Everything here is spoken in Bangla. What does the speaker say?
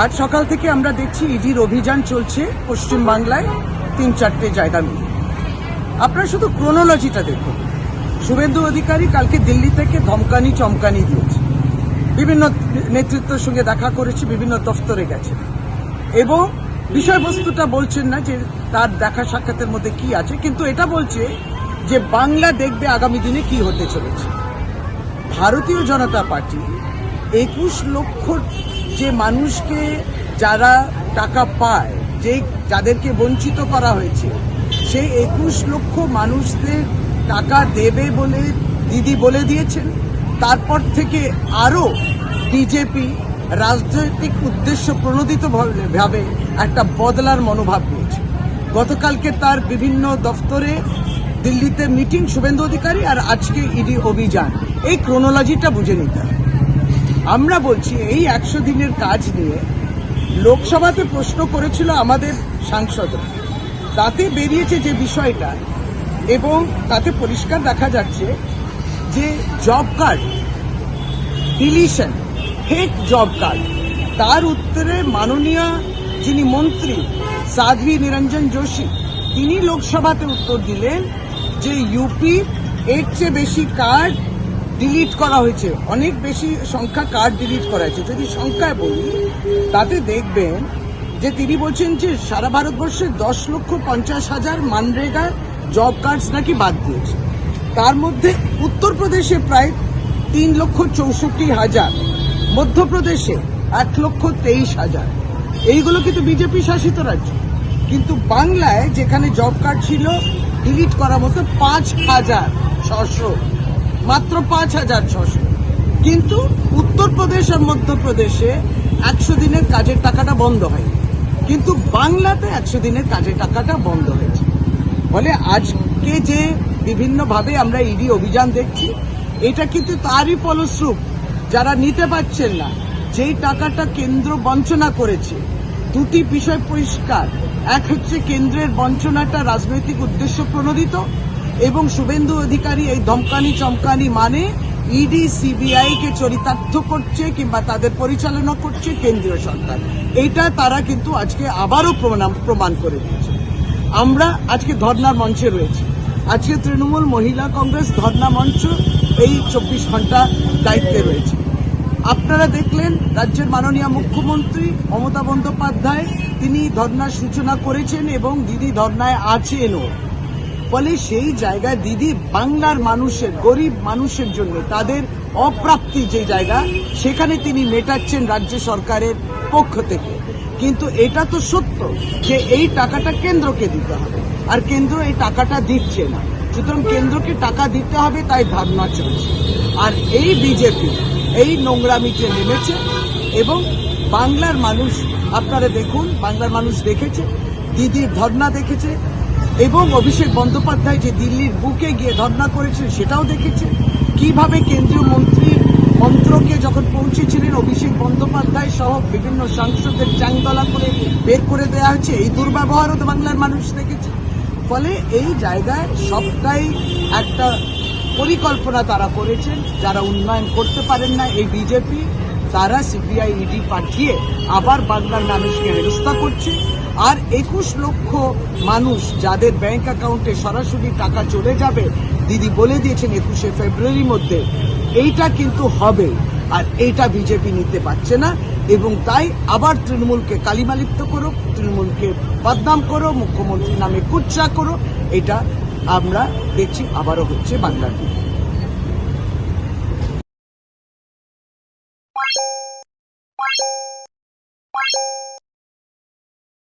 আজ সকাল থেকে আমরা দেখছি ইডির অভিযান চলছে পশ্চিম বাংলায় তিন চারটে জায়গা মিলে। আপনারা শুধু ক্রোনোলজিটা দেখুন। শুভেন্দু অধিকারী কালকে দিল্লি থেকে ধমকানি, চমকানি দিয়েছে। বিভিন্ন নেতৃত্বের সঙ্গে দেখা করেছে, বিভিন্ন দফতরে গেছে। এবং বিষয়বস্তুটা বলছেন না যে তার দেখা সাক্ষাতের মধ্যে কি আছে, কিন্তু এটা বলছে যে বাংলা দেখবে আগামী দিনে কি হতে চলেছে। ভারতীয় জনতা পার্টি একুশ লক্ষ যে মানুষকে যারা টাকা পায় যে যাদেরকে বঞ্চিত করা হয়েছে, সেই একুশ লক্ষ মানুষদের টাকা দেবে বলে দিদি বলে দিয়েছেন। তারপর থেকে আরও বিজেপি রাজনৈতিক উদ্দেশ্য প্রণোদিত ভাবে একটা বদলার মনোভাব নিয়েছে। গতকালকে তার বিভিন্ন দফতরে দিল্লিতে মিটিং শুভেন্দু অধিকারী আর আজকে ইডি অভিযান। এই ক্রোনোলজিটা বুঝে নিতে হবে। আমরা বলছি, এই একশো দিনের কাজ নিয়ে লোকসভাতে প্রশ্ন করেছিল আমাদের সাংসদরা তাতে বেরিয়েছে যে বিষয়টা এবং তাতে পরিষ্কার দেখা যাচ্ছে যে job card deletion fake job card তার উত্তরে মাননীয় যিনি মন্ত্রী, সাধ্বী নিরঞ্জন যোশী, তিনি লোকসভাতে উত্তর দিলেন যে ইউপি এর চেয়ে বেশি কার্ড ডিলিট করা হয়েছে। অনেক বেশি সংখ্যা কার্ড ডিলিট করা হয়েছে। যদি সংখ্যায় বলি, তাতে দেখবেন যে তিনি বলছেন যে সারা ভারতবর্ষে দশ লক্ষ পঞ্চাশ হাজার মানরেগা জব কার্ডস নাকি বাদ দিয়েছে। তার মধ্যে উত্তরপ্রদেশে প্রায় তিন লক্ষ চৌষট্টি হাজার, মধ্যপ্রদেশে এক লক্ষ তেইশ হাজার। এইগুলো কিন্তু বিজেপি শাসিত রাজ্য। কিন্তু বাংলায় যেখানে জব কার্ড ছিল ডিলিট করার মতো পাঁচ হাজার ছশো মাত্র পাঁচ হাজার ছশো। কিন্তু উত্তরপ্রদেশ আর মধ্যপ্রদেশে একশো দিনের কাজের টাকাটা বন্ধ হয়নি। কিন্তু বাংলাতে একশো দিনের কাজের টাকাটা বন্ধ হয়েছে। ফলে আজকে যে বিভিন্নভাবে আমরা ইডি অভিযান দেখছি, এটা কিন্তু তারই ফলস্বরূপ যারা নিতে পারছেন না, যেই টাকাটা কেন্দ্র বঞ্চনা করেছে, দুটি বিষয় পরিষ্কার। এক হচ্ছে কেন্দ্রের বঞ্চনাটা রাজনৈতিক উদ্দেশ্য প্রণোদিত এবং শুভেন্দু অধিকারী এই ধমকানি চমকানি মানে ইডি, সিবিআই কে চরিতার্থ করছে কিংবা তাদের পরিচালনা করছে কেন্দ্রীয় সরকার। এইটা তারা কিন্তু আজকে আবারও প্রমাণ প্রমাণ করে দিয়েছে। আমরা আজকে ধর্নার মঞ্চে রয়েছি। আজকে তৃণমূল মহিলা কংগ্রেস ধর্না মঞ্চ এই চব্বিশ ঘণ্টা দায়িত্বে রয়েছে। আপনারা দেখলেন রাজ্যের মাননীয় মুখ্যমন্ত্রী মমতা বন্দ্যোপাধ্যায়, তিনি ধর্নার সূচনা করেছেন এবং দিদি ধর্নায় আছেনও। ফলে সেই জায়গায় দিদি বাংলার মানুষের, গরিব মানুষের জন্য, তাদের অপ্রাপ্তি যে জায়গা, সেখানে তিনি মেটাচ্ছেন রাজ্য সরকারের পক্ষ থেকে। কিন্তু এটা তো সত্য যে এই টাকাটা কেন্দ্রকে দিতে হবে, আর কেন্দ্র এই টাকাটা দিচ্ছে না। সুতরাং কেন্দ্রকে টাকা দিতে হবে তাই ধারণা চলছে। আর এই বিজেপি এই নোংরামিতে নেমেছে এবং বাংলার মানুষ, আপনারা দেখুন, বাংলার মানুষ দেখেছে, দিদির ধর্না দেখেছে এবং অভিষেক বন্দ্যোপাধ্যায় যে দিল্লির বুকে গিয়ে ধর্না করেছেন, সেটাও দেখেছে কীভাবে কেন্দ্রীয় মন্ত্রী মন্ত্রকে যখন পৌঁছেছিলেন, অভিষেক বন্দ্যোপাধ্যায় সহ বিভিন্ন সাংসদদের চাংদলা করে বের করে দেওয়া হয়েছে, এই দুর্ব্যবহারও তো বাংলার মানুষ দেখেছে ফলে এই জায়গায় সবটাই একটা পরিকল্পনা তারা করেছেন, যারা উন্নয়ন করতে পারেন না এই বিজেপি, তারা সিবিআই, ইডি পাঠিয়ে আবার বাংলার মানুষকে হেরস্তা করছে। আর একুশ লক্ষ মানুষ যাদের ব্যাংক অ্যাকাউন্টে সরাসরি টাকা চলে যাবে, দিদি বলে দিয়েছেন একুশে ফেব্রুয়ারির মধ্যে, এইটা কিন্তু হবে। আর এইটা বিজেপি নিতে পারছে না, এবং তাই আবার তৃণমূলকে কালিমালিপ্ত করো, তৃণমূলকে বদনাম করো মুখ্যমন্ত্রী নামে কুচ্চা করো, এটা আমরা দেখছি আবারও হচ্ছে বাংলার